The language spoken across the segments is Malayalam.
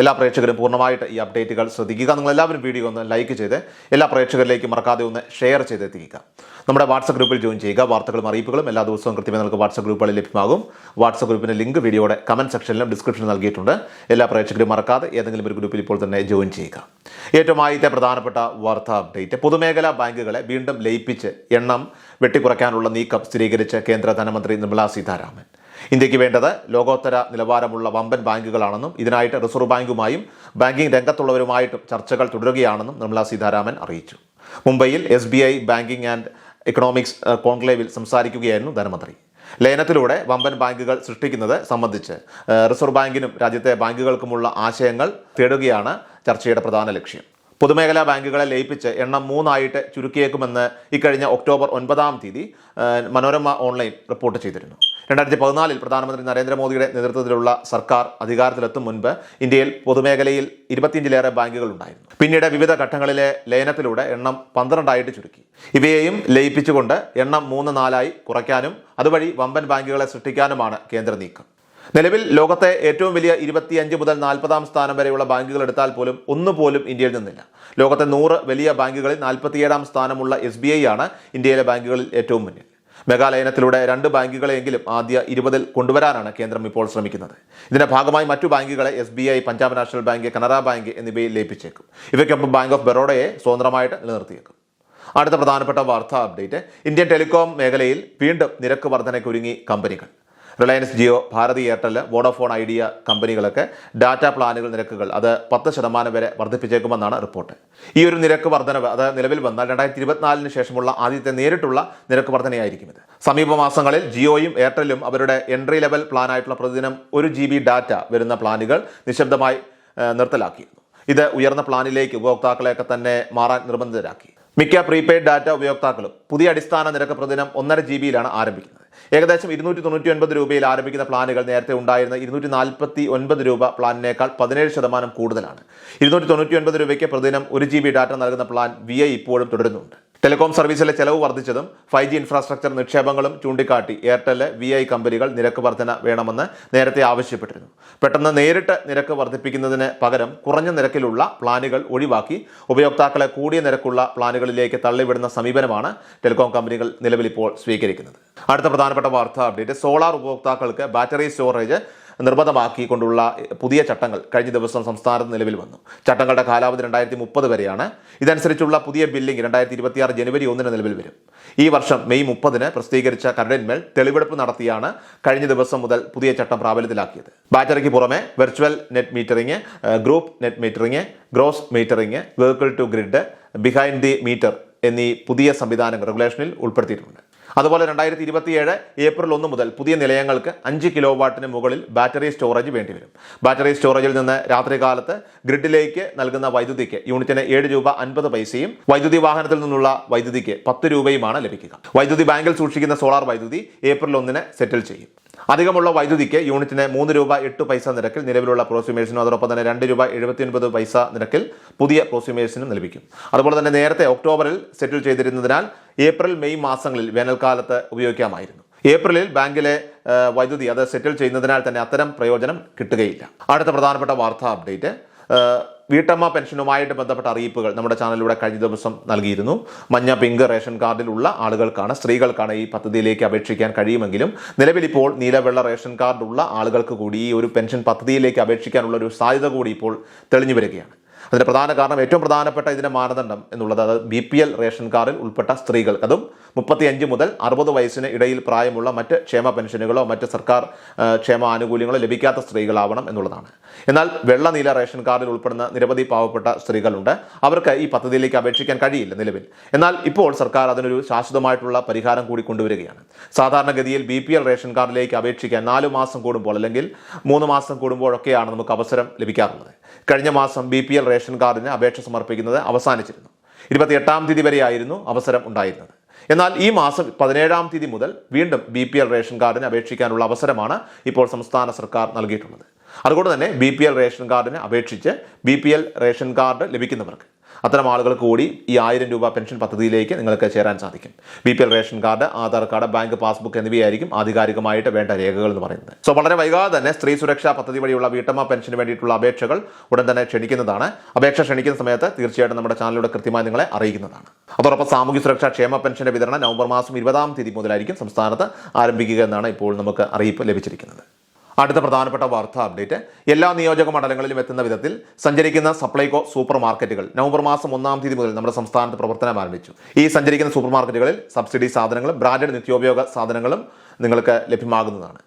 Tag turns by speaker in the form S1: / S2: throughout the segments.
S1: എല്ലാ പ്രേക്ഷകരും പൂർണമായിട്ട് ഈ അപ്ഡേറ്റുകൾ ശ്രദ്ധിക്കുക. നിങ്ങൾ എല്ലാവരും വീഡിയോ ഒന്ന് ലൈക്ക് ചെയ്ത് എല്ലാ പ്രേക്ഷകരിലേക്കും മറക്കാതെ ഒന്ന് ഷെയർ ചെയ്തെത്തിക്കുക നമ്മുടെ വാട്സപ്പ് ഗ്രൂപ്പിൽ ജോയിൻ ചെയ്യുക. വാർത്തകളും അറിയിപ്പുകളും എല്ലാ ദിവസവും കൃത്യമായി നിങ്ങൾക്ക് വാട്സപ്പ് ഗ്രൂപ്പുകളിൽ ലഭ്യമാകും. വാട്സപ്പ് ഗ്രൂപ്പിന്റെ ലിങ്ക് വീഡിയോയുടെ കമന്റ് സെക്ഷനിലും ഡിസ്ക്രിപ്ഷനിലും നൽകിയിട്ടുണ്ട്. എല്ലാ പ്രേക്ഷകരും മറക്കാതെ ഏതെങ്കിലും ഒരു ഗ്രൂപ്പിൽ ഇപ്പോൾ തന്നെ ജോയിൻ ചെയ്യുക. ഏറ്റവും ആദ്യത്തെ പ്രധാനപ്പെട്ട വാർത്താ അപ്ഡേറ്റ് പൊതുമേഖലാ ബാങ്കുകളെ വീണ്ടും ലയിപ്പിച്ച് എണ്ണം വെട്ടിക്കുറയ്ക്കാനുള്ള നീക്കം സ്ഥിരീകരിച്ച് കേന്ദ്ര ധനമന്ത്രി നിർമ്മലാ സീതാരാമൻ. ഇന്ത്യയ്ക്ക് വേണ്ടത് ലോകോത്തര നിലവാരമുള്ള വമ്പൻ ബാങ്കുകളാണെന്നും ഇതിനായിട്ട് റിസർവ് ബാങ്കുമായും ബാങ്കിംഗ് രംഗത്തുള്ളവരുമായിട്ടും ചർച്ചകൾ തുടരുകയാണെന്നും നിർമ്മലാ സീതാരാമൻ അറിയിച്ചു. മുംബൈയിൽ S B I banking and economics കോൺക്ലേവിൽ സംസാരിക്കുകയായിരുന്നു ധനമന്ത്രി. ലയനത്തിലൂടെ വമ്പൻ ബാങ്കുകൾ സൃഷ്ടിക്കുന്നത് സംബന്ധിച്ച് റിസർവ് ബാങ്കിനും രാജ്യത്തെ ബാങ്കുകൾക്കുമുള്ള ആശയങ്ങൾ തേടുകയാണ് ചർച്ചയുടെ പ്രധാന ലക്ഷ്യം. പൊതുമേഖലാ ബാങ്കുകളെ ലയിപ്പിച്ച് എണ്ണം മൂന്നായിട്ട് ചുരുക്കിയേക്കുമെന്ന് ഇക്കഴിഞ്ഞ ഒക്ടോബർ ഒൻപതാം തീയതി മനോരമ ഓൺലൈൻ റിപ്പോർട്ട് ചെയ്തിരുന്നു. രണ്ടായിരത്തി പതിനാലിൽ പ്രധാനമന്ത്രി നരേന്ദ്രമോദിയുടെ നേതൃത്വത്തിലുള്ള സർക്കാർ അധികാരത്തിലെത്തും മുൻപ് ഇന്ത്യയിൽ പൊതുമേഖലയിൽ ഇരുപത്തിയഞ്ചിലേറെ ബാങ്കുകൾ ഉണ്ടായിരുന്നു. പിന്നീട് വിവിധ ഘട്ടങ്ങളിലെ ലയനത്തിലൂടെ എണ്ണം പന്ത്രണ്ടായിട്ട് ചുരുക്കി. ഇവയെയും ലയിപ്പിച്ചുകൊണ്ട് എണ്ണം മൂന്ന് നാലായി കുറയ്ക്കാനും അതുവഴി വമ്പൻ ബാങ്കുകളെ സൃഷ്ടിക്കാനുമാണ് കേന്ദ്ര നീക്കം. നിലവിൽ ലോകത്തെ ഏറ്റവും വലിയ ഇരുപത്തിയഞ്ച് മുതൽ നാൽപ്പതാം സ്ഥാനം വരെയുള്ള ബാങ്കുകൾ എടുത്താൽ പോലും ഒന്നുപോലും ഇന്ത്യയിൽ നിന്നില്ല. ലോകത്തെ നൂറ് വലിയ ബാങ്കുകളിൽ നാൽപ്പത്തിയേഴാം സ്ഥാനമുള്ള എസ് ബി ഐ ആണ് ഇന്ത്യയിലെ ബാങ്കുകളിൽ ഏറ്റവും മുന്നിൽ. മെഗാലയനത്തിലൂടെ രണ്ട് ബാങ്കുകളെയെങ്കിലും ആദ്യ ഇരുപതിൽ കൊണ്ടുവരാനാണ് കേന്ദ്രം ഇപ്പോൾ ശ്രമിക്കുന്നത്. ഇതിന്റെ ഭാഗമായി മറ്റു ബാങ്കുകളെ S B I Punjab National Bank Canara Bank എന്നിവയിൽ ലയിപ്പിച്ചേക്കും. ഇവയ്ക്കൊപ്പം ബാങ്ക് ഓഫ് ബറോഡയെ സ്വതന്ത്രമായിട്ട് നിലനിർത്തിയേക്കും. അടുത്ത പ്രധാനപ്പെട്ട വാർത്താ അപ്ഡേറ്റ് ഇന്ത്യൻ ടെലികോം മേഖലയിൽ വീണ്ടും നിരക്ക് വർധനയ്ക്കൊരുങ്ങി കമ്പനികൾ. Reliance Jio Bharti Airtel Vodafone Idea കമ്പനികളൊക്കെ data പ്ലാനുകൾ നിരക്കുകൾ അത് പത്ത് ശതമാനം വരെ വർദ്ധിപ്പിച്ചേക്കുമെന്നാണ് റിപ്പോർട്ട്. ഈ ഒരു നിരക്ക് വർധനവ് അത് നിലവിൽ വന്നാൽ രണ്ടായിരത്തി ഇരുപത്തിനാലിന് ശേഷമുള്ള ആദ്യത്തെ നേരിട്ടുള്ള നിരക്ക് വർധനയായിരിക്കും ഇത്. സമീപ മാസങ്ങളിൽ ജിയോയും എയർടെലും അവരുടെ എൻട്രി ലെവൽ പ്ലാനായിട്ടുള്ള പ്രതിദിനം ഒരു ജി ഡാറ്റ വരുന്ന പ്ലാനുകൾ നിശബ്ദമായി നിർത്തലാക്കിയിരുന്നു. ഇത് ഉയർന്ന പ്ലാനിലേക്ക് ഉപഭോക്താക്കളെയൊക്കെ തന്നെ മാറാൻ നിർബന്ധിതരാക്കി. മിക്ക പ്രീപെയ്ഡ് ഡാറ്റ ഉപയോക്താക്കളും പുതിയ അടിസ്ഥാന നിരക്ക് പ്രതിദിനം ഒന്നര ജി ബിയിലാണ് ആരംഭിക്കുന്നത്. ഏകദേശം ഇരുന്നൂറ്റി തൊണ്ണൂറ്റി ഒൻപത് രൂപയിൽ ആരംഭിക്കുന്ന പ്ലാനുകൾ നേരത്തെ ഉണ്ടായിരുന്ന ഇരുന്നൂറ്റി നാൽപ്പത്തി ഒൻപത് രൂപ പ്ലാനിനേക്കാൾ പതിനേഴ് ശതമാനം കൂടുതലാണ്. ഇരുന്നൂറ്റി തൊണ്ണൂറ്റി ഒൻപത് രൂപയ്ക്ക് പ്രതിദിനം ഒരു ജി ബി ഡാറ്റ നൽകുന്ന പ്ലാൻ വി ഐ ഇപ്പോഴും തുടരുന്നുണ്ട്. ടെലികോം സർവീസിലെ ചെലവ് വർദ്ധിച്ചതും ഫൈവ് ജി ഇൻഫ്രാസ്ട്രക്ചർ നിക്ഷേപങ്ങളും ചൂണ്ടിക്കാട്ടി എയർടെൽ വി ഐ കമ്പനികൾ നിരക്ക് വർധന വേണമെന്ന് നേരത്തെ ആവശ്യപ്പെട്ടിരുന്നു. പെട്ടെന്ന് നേരിട്ട് നിരക്ക് വർദ്ധിപ്പിക്കുന്നതിന് പകരം കുറഞ്ഞ നിരക്കിലുള്ള പ്ലാനുകൾ ഒഴിവാക്കി ഉപയോക്താക്കളെ കൂടിയ നിരക്കുള്ള പ്ലാനുകളിലേക്ക് തള്ളിവിടുന്ന സമീപനമാണ് ടെലികോം കമ്പനികൾ നിലവിൽ ഇപ്പോൾ സ്വീകരിക്കുന്നത്. അടുത്ത പ്രധാനപ്പെട്ട വാർത്താ അപ്ഡേറ്റ് സോളാർ ഉപഭോക്താക്കൾക്ക് ബാറ്ററി സ്റ്റോറേജ് നിർബന്ധമാക്കിക്കൊണ്ടുള്ള പുതിയ ചട്ടങ്ങൾ കഴിഞ്ഞ ദിവസം സംസ്ഥാനത്ത് നിലവിൽ വന്നു. ചട്ടങ്ങളുടെ കാലാവധി രണ്ടായിരത്തി മുപ്പത് വരെയാണ്. ഇതനുസരിച്ചുള്ള പുതിയ ബില്ലിംഗ് രണ്ടായിരത്തി ഇരുപത്തിയാറ് ജനുവരി ഒന്നിന് നിലവിൽ വരും. ഈ വർഷം മെയ് മുപ്പതിന് പ്രസിദ്ധീകരിച്ച കരടിന്മേൽ തെളിവെടുപ്പ് നടത്തിയാണ് കഴിഞ്ഞ ദിവസം മുതൽ പുതിയ ചട്ടം പ്രാബല്യത്തിലാക്കിയത്. ബാറ്ററിക്ക് പുറമെ virtual net metering group net metering gross metering vehicle to grid behind the meter എന്നീ പുതിയ സംവിധാനങ്ങൾ റെഗുലേഷനിൽ ഉൾപ്പെടുത്തിയിട്ടുണ്ട്. അതുപോലെ രണ്ടായിരത്തി ഇരുപത്തിയേഴ് ഏപ്രിൽ ഒന്ന് മുതൽ പുതിയ നിലയങ്ങൾക്ക് അഞ്ച് കിലോ വാട്ടിന് മുകളിൽ ബാറ്ററി സ്റ്റോറേജ് വേണ്ടിവരും. ബാറ്ററി സ്റ്റോറേജിൽ നിന്ന് രാത്രികാലത്ത് ഗ്രിഡിലേക്ക് നൽകുന്ന വൈദ്യുതിക്ക് യൂണിറ്റിന് ഏഴ് രൂപ അൻപത് പൈസയും വൈദ്യുതി വാഹനത്തിൽ നിന്നുള്ള വൈദ്യുതിക്ക് പത്ത് രൂപയുമാണ് ലഭിക്കുക. വൈദ്യുതി ബാങ്കിൽ സൂക്ഷിക്കുന്ന സോളാർ വൈദ്യുതി ഏപ്രിൽ ഒന്നിന് സെറ്റിൽ ചെയ്യും. അധികമുള്ള വൈദ്യുതിക്ക് യൂണിറ്റിന് മൂന്ന് രൂപ എട്ട് പൈസ നിരക്കിൽ നിലവിലുള്ള പ്രോസ്യൂമേഴ്സിനും അതോടൊപ്പം തന്നെ രണ്ട് രൂപ എഴുപത്തിയൊൻപത് പൈസ നിരക്കിൽ പുതിയ പ്രോസ്യൂമേഴ്സിനും ലഭിക്കും. അതുപോലെ തന്നെ നേരത്തെ ഒക്ടോബറിൽ സെറ്റിൽ ചെയ്തിരുന്നതിനാൽ ഏപ്രിൽ മെയ് മാസങ്ങളിൽ വേനൽക്കാലത്ത് ഉപയോഗിക്കാമായിരുന്നു. ഏപ്രിലിൽ ബാങ്കിലെ വൈദ്യുതി അത് സെറ്റിൽ ചെയ്യുന്നതിനാൽ തന്നെ അത്തരം പ്രയോജനം കിട്ടുകയില്ല. അടുത്ത പ്രധാനപ്പെട്ട വാർത്താ അപ്ഡേറ്റ് വീട്ടമ്മ പെൻഷനുമായിട്ട് ബന്ധപ്പെട്ട അറിയിപ്പുകൾ നമ്മുടെ ചാനലിലൂടെ കഴിഞ്ഞ ദിവസം നൽകിയിരുന്നു. മഞ്ഞ പിങ്ക് റേഷൻ കാർഡിലുള്ള ആളുകൾക്കാണ് സ്ത്രീകൾക്കാണ് ഈ പദ്ധതിയിലേക്ക് അപേക്ഷിക്കാൻ കഴിയുമെങ്കിലും നിലവിൽ ഇപ്പോൾ നീലവെള്ള റേഷൻ കാർഡുള്ള ആളുകൾക്ക് കൂടി ഈ ഒരു പെൻഷൻ പദ്ധതിയിലേക്ക് അപേക്ഷിക്കാനുള്ള ഒരു സാധ്യത കൂടി ഇപ്പോൾ തെളിഞ്ഞു വരികയാണ്. അതിന്റെ പ്രധാന കാരണം ഏറ്റവും പ്രധാനപ്പെട്ട ഇതിന്റെ മാനദണ്ഡം എന്നുള്ളത് അത് ബി പി എൽ റേഷൻ കാർഡിൽ ഉൾപ്പെട്ട സ്ത്രീകൾ അതും മുപ്പത്തിയഞ്ച് മുതൽ അറുപത് വയസ്സിന് ഇടയിൽ പ്രായമുള്ള മറ്റ് ക്ഷേമ പെൻഷനുകളോ മറ്റ് സർക്കാർ ക്ഷേമ ആനുകൂല്യങ്ങളോ ലഭിക്കാത്ത സ്ത്രീകളാവണം എന്നുള്ളതാണ്. എന്നാൽ വെള്ള നീല റേഷൻ കാർഡിൽ ഉൾപ്പെടുന്ന നിരവധി പാവപ്പെട്ട സ്ത്രീകളുണ്ട്. അവർക്ക് ഈ പദ്ധതിയിലേക്ക് അപേക്ഷിക്കാൻ കഴിയില്ല നിലവിൽ. എന്നാൽ ഇപ്പോൾ സർക്കാർ അതിനൊരു ശാശ്വതമായിട്ടുള്ള പരിഹാരം കൂടി കൊണ്ടുവരികയാണ്. സാധാരണഗതിയിൽ ബി പി എൽ റേഷൻ കാർഡിലേക്ക് അപേക്ഷിക്കാൻ നാല് മാസം കൂടുമ്പോൾ അല്ലെങ്കിൽ മൂന്ന് മാസം കൂടുമ്പോഴൊക്കെയാണ് നമുക്ക് അവസരം ലഭിക്കാറുള്ളത്. കഴിഞ്ഞ മാസം ബി പി എൽ റേഷൻ കാർഡിന് അപേക്ഷ സമർപ്പിക്കുന്നത് അവസാനിച്ചിരുന്നു. ഇരുപത്തിയെട്ടാം തീയതി വരെയായിരുന്നു അവസരം ഉണ്ടായിരുന്നത്. എന്നാൽ ഈ മാസം പതിനേഴാം തീയതി മുതൽ വീണ്ടും ബി പി എൽ റേഷൻ കാർഡിന് അപേക്ഷിക്കാനുള്ള അവസരമാണ് ഇപ്പോൾ സംസ്ഥാന സർക്കാർ നൽകിയിട്ടുള്ളത്. അതുകൊണ്ട് തന്നെ ബി പി എൽ റേഷൻ കാർഡിന് അപേക്ഷിച്ച് B P L ration card ലഭിക്കുന്നവർക്ക് അത്തരം ആളുകൾ കൂടി ഈ ആയിരം രൂപ പെൻഷൻ പദ്ധതിയിലേക്ക് നിങ്ങൾക്ക് ചേരാൻ സാധിക്കും. B P L ration card Aadhaar card bank passbook എന്നിവയായിരിക്കും ആധികാരികമായിട്ട് വേണ്ട രേഖകൾ എന്ന് പറയുന്നത്. സോ വളരെ വൈകാതെ തന്നെ സ്ത്രീ സുരക്ഷാ പദ്ധതി വഴിയുള്ള വീട്ടമ്മ പെൻഷന് വേണ്ടിയിട്ടുള്ള അപേക്ഷകൾ ഉടൻ തന്നെ ക്ഷണിക്കുന്നതാണ്. അപേക്ഷ ക്ഷണിക്കുന്ന സമയത്ത് തീർച്ചയായിട്ടും നമ്മുടെ ചാനലിലൂടെ കൃത്യമായി നിങ്ങളെ അറിയിക്കുന്നതാണ്. അതോടൊപ്പം സാമൂഹ്യ സുരക്ഷാ ക്ഷേമ പെൻഷന്റെ വിതരണം നവംബർ മാസം ഇരുപതാം തീയതി മുതലായിരിക്കും സംസ്ഥാനത്ത് ആരംഭിക്കുക എന്നാണ് ഇപ്പോൾ നമുക്ക് അറിയിപ്പ് ലഭിച്ചിരിക്കുന്നത്. അടുത്ത പ്രധാനപ്പെട്ട വാർത്താ അപ്ഡേറ്റ്. എല്ലാ നിയോജക മണ്ഡലങ്ങളിലും എത്തുന്ന വിധത്തിൽ സഞ്ചരിക്കുന്ന സപ്ലൈകോ സൂപ്പർ മാർക്കറ്റുകൾ നവംബർ മാസം ഒന്നാം തീയതി മുതൽ നമ്മുടെ സംസ്ഥാനത്ത് പ്രവർത്തനം ആരംഭിച്ചു. ഈ സഞ്ചരിക്കുന്ന സൂപ്പർ മാർക്കറ്റുകളിൽ സബ്സിഡി സാധനങ്ങളും ബ്രാൻഡഡ് നിത്യോപയോഗ സാധനങ്ങളും നിങ്ങൾക്ക് ലഭ്യമാകുന്നതാണ്.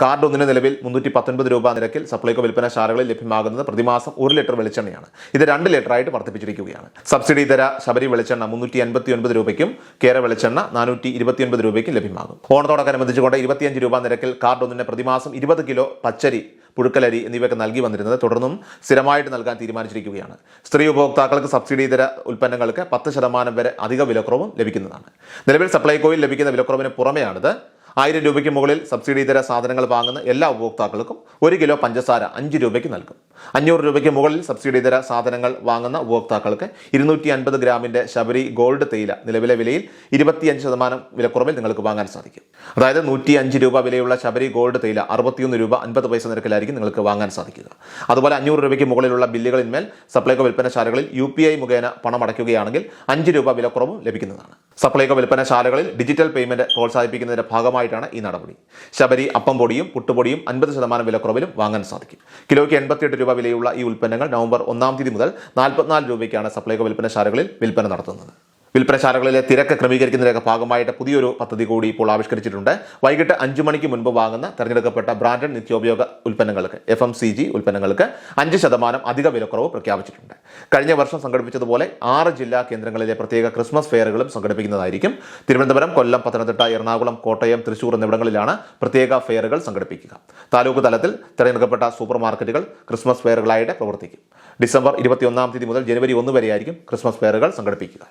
S1: കാർഡ് ഒന്നിന് നിലവിൽ മുന്നൂറ്റി പത്തൊൻപത് രൂപ നിരക്കിൽ സപ്ലൈകോ വിൽപ്പനശാലകളിൽ ലഭ്യമാകുന്നത് പ്രതിമാസം ഒരു ലിറ്റർ വെളിച്ചെണ്ണയാണ്. ഇത് രണ്ട് ലിറ്ററായിട്ട് വർദ്ധിപ്പിച്ചിരിക്കുകയാണ്. സബ്സിഡി ഇതര ശബരി വെളിച്ചെണ്ണ മുന്നൂറ്റി അൻപത്തി ഒൻപത് രൂപയ്ക്കും കേര വെളിച്ചെണ്ണ നാനൂറ്റി ഇരുപത്തിയൊൻപത് രൂപയ്ക്കും ലഭ്യമാകും. ഓണത്തോടനുബന്ധിച്ചുകൊണ്ട് ഇരുപത്തിയഞ്ച് രൂപ നിരക്കിൽ കാർഡ് ഒന്നിന് പ്രതിമാസം ഇരുപത് കിലോ പച്ചരി പുഴുക്കലരി എന്നിവയൊക്കെ നൽകി വന്നിരുന്നത് തുടർന്നും സ്ഥിരമായിട്ട് നൽകാൻ തീരുമാനിച്ചിരിക്കുകയാണ്. സ്ത്രീ ഉപഭോക്താക്കൾക്ക് സബ്സിഡി ഇതര ഉൽപ്പന്നങ്ങൾക്ക് പത്ത് ശതമാനം വരെ അധിക വിലക്കുറവും ലഭിക്കുന്നതാണ്. നിലവിൽ സപ്ലൈകോയിൽ ലഭിക്കുന്ന വിലക്കുറവിന് പുറമെയാണിത്. ആയിരം രൂപയ്ക്ക് മുകളിൽ സബ്സിഡി ഇതര സാധനങ്ങൾ വാങ്ങുന്ന എല്ലാ ഉപഭോക്താക്കൾക്കും ഒരു കിലോ പഞ്ചസാര അഞ്ച് രൂപയ്ക്ക് നൽകും. അഞ്ഞൂറ് രൂപയ്ക്ക് മുകളിൽ സബ്സിഡി ഇതര സാധനങ്ങൾ വാങ്ങുന്ന ഉപഭോക്താക്കൾക്ക് ഇരുന്നൂറ്റി അൻപത് ഗ്രാമിന്റെ ശബരി ഗോൾഡ് തേയില നിലവിലെ വിലയിൽ ഇരുപത്തിയഞ്ച് ശതമാനം വിലക്കുറവിൽ നിങ്ങൾക്ക് വാങ്ങാൻ സാധിക്കും. അതായത് നൂറ്റി അഞ്ച് രൂപ വിലയുള്ള ശബരി ഗോൾഡ് തേയില അറുപത്തിയൊന്ന് രൂപ അൻപത് പൈസ നിരക്കിലായിരിക്കും നിങ്ങൾക്ക് വാങ്ങാൻ സാധിക്കുക. അതുപോലെ അഞ്ഞൂറ് രൂപയ്ക്ക് മുകളിലുള്ള ബില്ലുകളിന്മേൽ സപ്ലൈകോ വിൽപ്പനശാലകളിൽ യു പി ഐ മുഖേന പണം അടയ്ക്കുകയാണെങ്കിൽ അഞ്ച് രൂപ വിലക്കുറവും ലഭിക്കുന്നതാണ്. സപ്ലൈകോ വിൽപ്പനശാലകളിൽ ഡിജിറ്റൽ പേയ്മെന്റ് പ്രോത്സാഹിപ്പിക്കുന്നതിന്റെ ഭാഗമായിട്ടാണ് ഈ നടപടി. ശബരി അപ്പം പൊടിയും പുട്ടുപൊടിയും അൻപത് ശതമാനം വിലക്കുറവിലും വാങ്ങാൻ സാധിക്കും. കിലോയ്ക്ക് എൺപത്തിയെട്ട് രൂപ വിലയുള്ള ഈ ഉൽപ്പന്നങ്ങൾ നവംബർ ഒന്നാം തീയതി മുതൽ നാൽപ്പത്തിനാല് രൂപയ്ക്കാണ് സപ്ലൈകോ വിൽപ്പനശാലകളിൽ വിൽപ്പന നടത്തുന്നത്. വിൽപ്പനശാലകളിലെ തിരക്ക് ക്രമീകരിക്കുന്നതിന്റെ ഭാഗമായിട്ട് പുതിയൊരു പദ്ധതി കൂടി ഇപ്പോൾ ആവിഷ്കരിച്ചിട്ടുണ്ട്. വൈകിട്ട് അഞ്ചു മണിക്ക് മുൻപ് വാങ്ങുന്ന തെരഞ്ഞെടുക്കപ്പെട്ട ബ്രാൻഡഡ് നിത്യോപയോഗ ഉൽപ്പന്നങ്ങൾക്ക് എഫ് എം സി ജി ഉൽപ്പന്നങ്ങൾക്ക് അഞ്ച് ശതമാനം അധിക വിലക്കുറവ് പ്രഖ്യാപിച്ചിട്ടുണ്ട്. കഴിഞ്ഞ വർഷം സംഘടിപ്പിച്ചതുപോലെ ആറ് ജില്ലാ കേന്ദ്രങ്ങളിലെ പ്രത്യേക ക്രിസ്മസ് ഫെയറുകളും സംഘടിപ്പിക്കുന്നതായിരിക്കും. തിരുവനന്തപുരം കൊല്ലം പത്തനംതിട്ട എറണാകുളം കോട്ടയം തൃശൂർ എന്നിവിടങ്ങളിലാണ് പ്രത്യേക ഫെയറുകൾ സംഘടിപ്പിക്കുക. താലൂക്ക് തലത്തിൽ തിരഞ്ഞെടുക്കപ്പെട്ട സൂപ്പർ മാർക്കറ്റുകൾ ക്രിസ്മസ് ഫെയറുകളായിട്ട് പ്രവർത്തിക്കും. ഡിസംബർ ഇരുപത്തിയൊന്നാം തീയതി മുതൽ ജനുവരി ഒന്ന് വരെയായിരിക്കും ക്രിസ്മസ് ഫെയറുകൾ സംഘടിപ്പിക്കുക.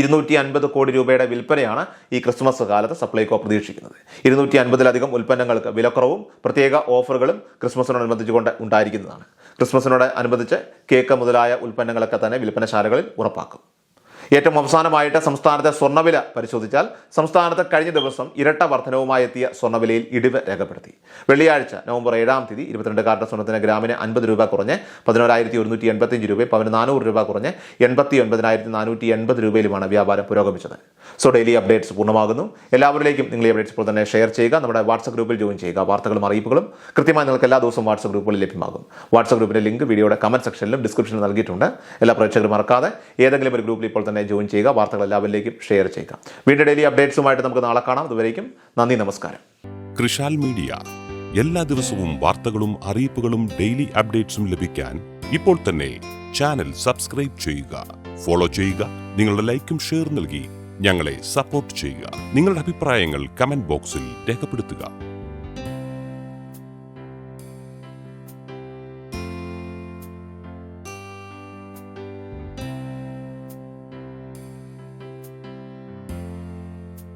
S1: ഇരുന്നൂറ്റി അൻപത് കോടി രൂപയുടെ വിൽപ്പനയാണ് ഈ ക്രിസ്മസ് കാലത്ത് സപ്ലൈകോ പ്രതീക്ഷിക്കുന്നത്. ഇരുന്നൂറ്റി അൻപതിലധികം ഉൽപ്പന്നങ്ങൾക്ക് വിലക്കുറവും പ്രത്യേക ഓഫറുകളും ക്രിസ്മസിനോടനുബന്ധിച്ചുകൊണ്ട് ഉണ്ടായിരിക്കുന്നതാണ്. ക്രിസ്മസിനോട് അനുബന്ധിച്ച് കേക്ക് മുതലായ ഉൽപ്പന്നങ്ങളൊക്കെ തന്നെ വിൽപ്പനശാലകളിൽ ഉറപ്പാക്കും. ഏറ്റവും അവസാനമായിട്ട് സംസ്ഥാനത്തെ സ്വർണവില പരിശോധിച്ചാൽ സംസ്ഥാനത്ത് കഴിഞ്ഞ ദിവസം ഇരട്ട വർധനവുമായി എത്തിയ സ്വർണവിലയിൽ ഇടിവ് രേഖപ്പെടുത്തി. വെള്ളിയാഴ്ച നവംബർ ഏഴാം തീയതി ഇരുപത്തിരണ്ട് കാരറ്റ് സ്വർണത്തിന് ഗ്രാമിന് അൻപത് രൂപ കുറഞ്ഞ് പതിനോരായിരത്തി ഒരുന്നൂറ്റി എൺപത്തിയഞ്ച് രൂപയും പവന് നാനൂറ് രൂപ കുറഞ്ഞ് എൺപത്തി ഒൻപതിനായിരത്തി നാനൂറ്റി എൺപത് രൂപയിലുമാണ് വ്യാപാരം പുരോഗമിച്ചത്. സോ ഡെയിലി അപ്ഡേറ്റ്സ് പൂർണമാകുന്നു. എല്ലാവരിലേക്കും നിങ്ങൾ ഈ അപ്ഡേറ്റ്സ് ഇപ്പോൾ തന്നെ ഷെയർ ചെയ്യുക. നമ്മുടെ വാട്സപ്പ് ഗ്രൂപ്പിൽ ജോയിൻ ചെയ്യുക. വാർത്തകളും അറിയിപ്പുകളും കൃത്യമായി നിങ്ങൾക്ക് എല്ലാ ദിവസവും വാട്സപ്പ് ഗ്രൂപ്പുകളിൽ ലഭ്യമാകും. വാട്സപ്പ് ഗ്രൂപ്പിന്റെ ലിങ്ക് വീഡിയോയുടെ കമന്റ് സെക്ഷനിലും ഡിസ്ക്രിപ്ഷനിലും നൽകിയിട്ടുണ്ട്. എല്ലാ പ്രേക്ഷകരും മറക്കാതെ ഏതെങ്കിലും ഒരു ഗ്രൂപ്പിൽ ഇപ്പോൾ തന്നെ ജോയിൻ ചെയ്യുക. വാർത്തകൾ എല്ലാവരിലേക്കും ഷെയർ ചെയ്യുക. വീണ്ടും ഡെയിലി അപ്ഡേറ്റ്സുമായിട്ട് നമുക്ക് നാളെ കാണാം. അതുവരേക്കും നന്ദി നമസ്കാരം.
S2: കൃഷാൽ മീഡിയ. എല്ലാ ദിവസവും വാർത്തകളും അറിയിപ്പുകളും ഡെയിലി അപ്ഡേറ്റ്സും ലഭിക്കാൻ ഇപ്പോൾ തന്നെ ചാനൽ സബ്സ്ക്രൈബ് ചെയ്യുക. ഫോളോ ചെയ്യുക. നിങ്ങളുടെ ലൈക്കും ഷെയർ നൽകി ഞങ്ങളെ സപ്പോർട്ട് ചെയ്യുക. നിങ്ങളുടെ അഭിപ്രായങ്ങൾ കമന്റ് ബോക്സിൽ രേഖപ്പെടുത്തുക.